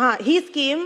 हा ही स्कीम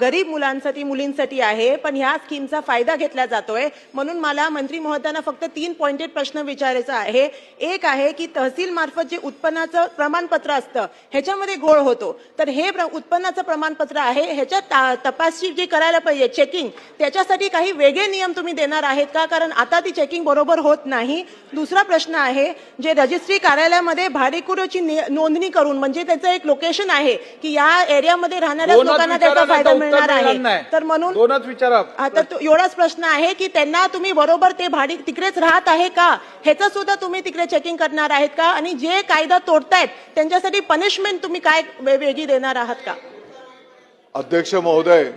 गरीब मुलांसाठी मुलींसाठी आहे पण ह्या स्कीमचा फायदा घेतला जातोय. म्हणून मला मंत्री महोदयांना फक्त तीन पॉइंटेड प्रश्न विचारायचा आहे. एक आहे की तहसील मार्फत जे उत्पन्नाचं प्रमाणपत्र असतं ह्याच्यामध्ये घोळ होतो. तर हे प्र- उत्पन्नाचं प्रमाणपत्र आहे ह्याच्यात तपासणी जी करायला पाहिजे चेकिंग त्याच्यासाठी काही वेगळे नियम तुम्ही देणार आहेत का? कारण आता ती चेकिंग बरोबर होत नाही. दुसरा प्रश्न आहे जे रजिस्ट्री कार्यालयामध्ये भाडेकरूची नि- नोंदणी करून म्हणजे त्याचं एक लोकेशन आहे की या एरियामध्ये राहणाऱ्या दोनच लोकांना त्याचा फायदा मिळणार आहे. नाही. तर म्हणून दोनच विचारा आता तो- एवढाच प्रश्न आहे की त्यांना तुम्ही बरोबर ते भाडी तिकडेच राहत आहे का? ह्याचं सुद्धा तुम्ही तिकडे चेकिंग करणार आहेत का? आणि जे कायदा तोडतायत त्यांच्यासाठी पनिशमेंट तुम्ही काय वे- वेगळी देणार आहात का? अध्यक्ष महोदय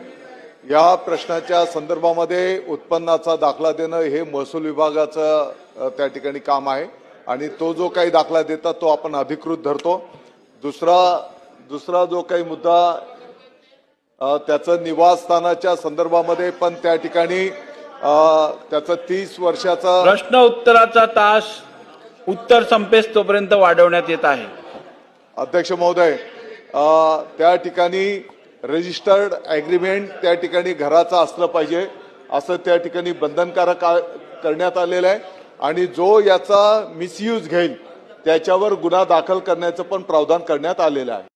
या प्रश्नाच्या संदर्भामध्ये उत्पन्नाचा दाखला देणं हे महसूल विभागाचं अ, त्या ठिकाणी काम आहे. आणि तो जो काही दाखला देतात तो आपण अधिकृत धरतो. दुसरा दुसरा जो काही मुद्दा त्याचं निवासस्थानाच्या संदर्भामध्ये पण त्या ठिकाणी त्याचं तीस वर्षाचं प्रश्न उत्तराचा तास उत्तर संपेस तोपर्यंत वाढवण्यात येत आहे. अध्यक्ष महोदय त्या ठिकाणी रजिस्टर्ड ॲग्रीमेंट त्या ठिकाणी घराचं असलं पाहिजे असं त्या ठिकाणी बंधनकारक करण्यात आलेलं आहे. आणि जो याचा मिसयूज घेईल त्याच्यावर गुन्हा दाखल करण्याचं पण प्रावधान करण्यात आलेलं आहे.